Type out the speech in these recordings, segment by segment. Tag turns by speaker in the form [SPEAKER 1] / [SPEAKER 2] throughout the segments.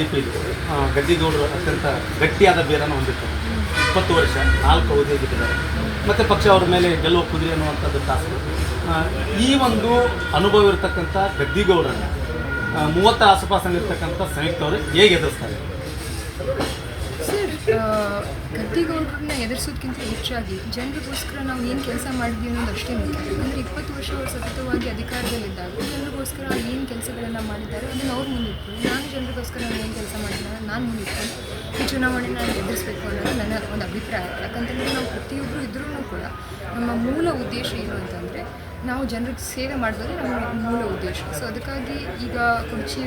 [SPEAKER 1] J ಗದ್ದಿಗೌಡರು ಅತ್ಯಂತ ಗಟ್ಟಿಯಾದ ಬೇರನ್ನು ಹೊಂದಿರ್ತಾರೆ. ಇಪ್ಪತ್ತು ವರ್ಷ, ನಾಲ್ಕು ಅವಧಿಯಾಗಿದ್ದಾರೆ ಮತ್ತು ಪಕ್ಷ ಅವರ ಮೇಲೆ ಗೆಲ್ಲುವ ಕುದುರೆ ಅನ್ನುವಂಥದ್ದು ಆಸೆ ಈ ಒಂದು ಅನುಭವ ಇರತಕ್ಕಂಥ ಗದ್ದಿಗೌಡರನ್ನು ಮೂವತ್ತರ ಆಸುಪಾಸಲ್ಲಿರ್ತಕ್ಕಂಥ ಸಂಯುಕ್ತ ಅವರು ಹೇಗೆ ಎದುರಿಸ್ತಾರೆ?
[SPEAKER 2] ಗದ್ದಿಗೌಡರನ್ನ ಎದುರಿಸೋದಕ್ಕಿಂತ ಹೆಚ್ಚಾಗಿ ಜನರಿಗೋಸ್ಕರ ನಾವು ಏನು ಕೆಲಸ ಮಾಡಿದ್ವಿ ಅನ್ನೋದು ಅಷ್ಟೇ ಮುಖ್ಯ. ಅಂದರೆ ಇಪ್ಪತ್ತು ವರ್ಷ ಸತತವಾಗಿ ಅಧಿಕಾರದಲ್ಲಿದ್ದಾಗ ಜನರಿಗೋಸ್ಕರ ಏನು ಕೆಲಸಗಳನ್ನು ಮಾಡಿದ್ದಾರೆ ಅದನ್ನು ಅವ್ರು ಮುಂದಿಟ್ಟು ನಾನು ಜನರಿಗೋಸ್ಕರ ನಾನು ಏನು ಕೆಲಸ ಮಾಡಿದ್ದಾರೆ ನಾನು ಮುಂದಿಟ್ಟು ಈ ಚುನಾವಣೆ ನಾನು ಎದುರಿಸಬೇಕು ಅನ್ನೋದು ನನ್ನ ಒಂದು ಅಭಿಪ್ರಾಯ. ಯಾಕಂತಂದರೆ ನಾವು ಪ್ರತಿಯೊಬ್ಬರು ಇದ್ರೂ ಕೂಡ ನಮ್ಮ ಮೂಲ ಉದ್ದೇಶ ಏನು ಅಂತಂದರೆ ನಾವು ಜನರಿಗೆ ಸೇವೆ ಮಾಡೋದೇ ನಮ್ಮ ಮೂಲ ಉದ್ದೇಶ. ಸೊ ಅದಕ್ಕಾಗಿ ಈಗ ಕುರ್ಚಿ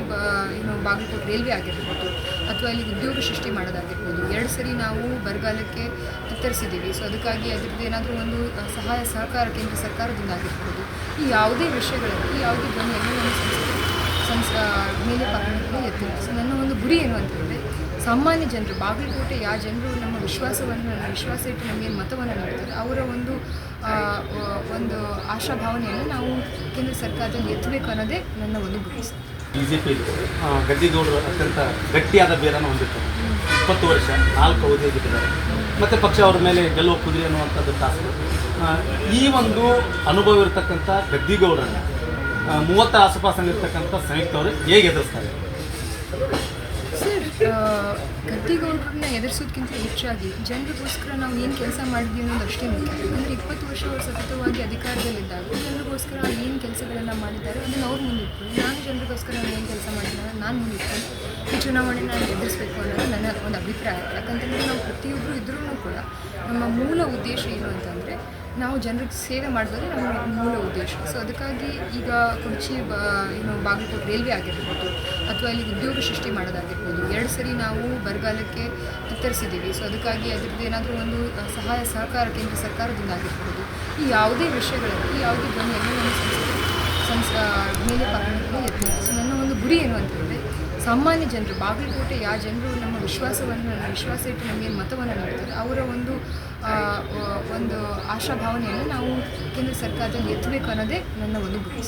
[SPEAKER 2] ಏನು ಬಾಗಲಕೋಟೆ ರೈಲ್ವೆ ಆಗಿರ್ಬೋದು, ಅಥವಾ ಇಲ್ಲಿ ಉದ್ಯೋಗ ಸೃಷ್ಟಿ ಮಾಡೋದಾಗಿರ್ಬೋದು, ಎರಡು ಸರಿ ನಾವು ಬರಗಾಲಕ್ಕೆ ತತ್ತರಿಸಿದ್ದೀವಿ. ಸೊ ಅದಕ್ಕಾಗಿ ಅದರದ್ದು ಏನಾದರೂ ಒಂದು ಸಹಾಯ, ಸಹಕಾರ ಕೇಂದ್ರ ಸರ್ಕಾರದಿಂದ ಆಗಿರ್ಬೋದು, ಈ ಯಾವುದೇ ವಿಷಯಗಳಲ್ಲಿ ಯಾವುದೇ ಧ್ವನಿಯಲ್ಲಿ ನಮ್ಮ ಸಂಸ್ಥೆ ಸಂಸ್ ಮೇಲೆ ಪಾಲನೆ ಎತ್ತಿಲ್ಲ ಸೊ ನನ್ನ ಒಂದು ಗುರಿ ಏನು ಅಂತಂದರೆ ಸಾಮಾನ್ಯ ಜನರು ಬಾಗಲಕೋಟೆ ಯಾವ ಜನರು ನಮ್ಮ ವಿಶ್ವಾಸವನ್ನು ವಿಶ್ವಾಸ ಇಟ್ಟು ನಮಗೆ ಮತವನ್ನು ನೀಡ್ತಾರೆ ಅವರ ಒಂದು ಆ, ಆಶಾ ಭಾವನೆಯನ್ನು ನಾವು ಕೇಂದ್ರ ಸರ್ಕಾರದಲ್ಲಿ ಎತ್ತಬೇಕು ಅನ್ನೋದೇ ನನ್ನ ಒಂದು ಗುರಿ.
[SPEAKER 1] ಬಿ ಜೆ ಪಿ ಗದ್ದಿಗೌಡರು ಅತ್ಯಂತ ಗಟ್ಟಿಯಾದ ಬೇರನ್ನು ಹೊಂದಿರ್ತಾರೆ. ಇಪ್ಪತ್ತು ವರ್ಷ ನಾಲ್ಕು ಅವಧಿಯಾಗಿದ್ದಾರೆ ಮತ್ತು ಪಕ್ಷ ಅವರ ಮೇಲೆ ಗೆಲ್ಲುವ ಕುದುರೆ ಅನ್ನುವಂಥದ್ದು ತಾಸು ಈ ಒಂದು ಅನುಭವ ಇರತಕ್ಕಂಥ ಗದ್ದಿಗೌಡರನ್ನು ಮೂವತ್ತರ ಸಂಯುಕ್ತ ಅವರು ಹೇಗೆ ಎದುರಿಸ್ತಾರೆ?
[SPEAKER 2] ಗದ್ದಿಗೌಡರನ್ನ ಎದುರಿಸೋದಕ್ಕಿಂತ ಹೆಚ್ಚಾಗಿ ಜನರಿಗೋಸ್ಕರ ನಾವು ಏನು ಕೆಲಸ ಮಾಡಿದ್ವಿ ಅನ್ನೋದು ಅಷ್ಟೇ ಮುಖ್ಯ. ಅಂದರೆ ಇಪ್ಪತ್ತು ವರ್ಷ ಅವರು ಸತತವಾಗಿ ಅಧಿಕಾರದಲ್ಲಿದ್ದಾಗ ಜನರಿಗೋಸ್ಕರ ಅವ್ರು ಏನು ಕೆಲಸಗಳನ್ನು ಮಾಡಿದ್ದಾರೆ ಅದನ್ನು ಅವ್ರು ಮುಂದಿಟ್ಕೊಂಡು ನಾನು ಜನರಿಗೋಸ್ಕರ ನಾನು ಏನು ಕೆಲಸ ಮಾಡಿದ್ದಾರೆ ನಾನು ಮುಂದಿಟ್ಕೊಂಡು ಈ ಚುನಾವಣೆ ನಾನು ಎದುರಿಸಬೇಕು ಅನ್ನೋದು ನನ್ನ ಒಂದು ಅಭಿಪ್ರಾಯ. ಯಾಕಂತಂದರೆ ನಾವು ಪ್ರತಿಯೊಬ್ಬರು ಇದ್ರೂ ಕೂಡ ನಮ್ಮ ಮೂಲ ಉದ್ದೇಶ ಏನು ಅಂತಂದರೆ ನಾವು ಜನರಿಗೆ ಸೇವೆ ಮಾಡೋದು ನಮ್ಮ ಮೂಲ ಉದ್ದೇಶ. ಸೊ ಅದಕ್ಕಾಗಿ ಈಗ ಕುರ್ಚಿ ಬ, ಏನು ಬಾಗಲಕೋಟೆ ರೈಲ್ವೆ ಆಗಿರ್ಬೋದು, ಅಥವಾ ಇಲ್ಲಿ ಉದ್ಯೋಗ ಸೃಷ್ಟಿ ಮಾಡೋದಾಗಿರ್ಬೋದು, ಎರಡು ಸರಿ ನಾವು ಬರಗಾಲಕ್ಕೆ ಉತ್ತರಿಸಿದ್ದೀವಿ. ಸೊ ಅದಕ್ಕಾಗಿ ಅದರದ್ದು ಏನಾದರೂ ಒಂದು ಸಹಾಯ, ಸಹಕಾರ ಕೇಂದ್ರ ಸರ್ಕಾರದಿಂದ ಆಗಿರ್ಬೋದು, ಈ ಯಾವುದೇ ವಿಷಯಗಳಲ್ಲಿ ಯಾವುದೇ ಧ್ವನಿಯಲ್ಲಿ ನಮ್ಮ ಸಂಸ್ಥೆ ಸಂಸ್ ಮೇಲೆ ಸೊ ನನ್ನ ಒಂದು ಗುರಿ ಏನು ಅಂತಂದರೆ ಸಾಮಾನ್ಯ ಜನರು ಬಾಗಲಕೋಟೆ ಯಾವ ಜನರು ನಮ್ಮ ವಿಶ್ವಾಸವನ್ನು, ವಿಶ್ವಾಸ ಇಟ್ಟು ನಮಗೇನು ಮತವನ್ನು ನೀಡ್ತಾರೆ, ಅವರ ಒಂದು ಒಂದು ಆಶಾಭಾವನೆಯನ್ನು ನಾವು ಕೇಂದ್ರ ಸರ್ಕಾರದಲ್ಲಿ ಎತ್ತಬೇಕು ಅನ್ನೋದೇ ನನ್ನ ಒಂದು ಗುರಿ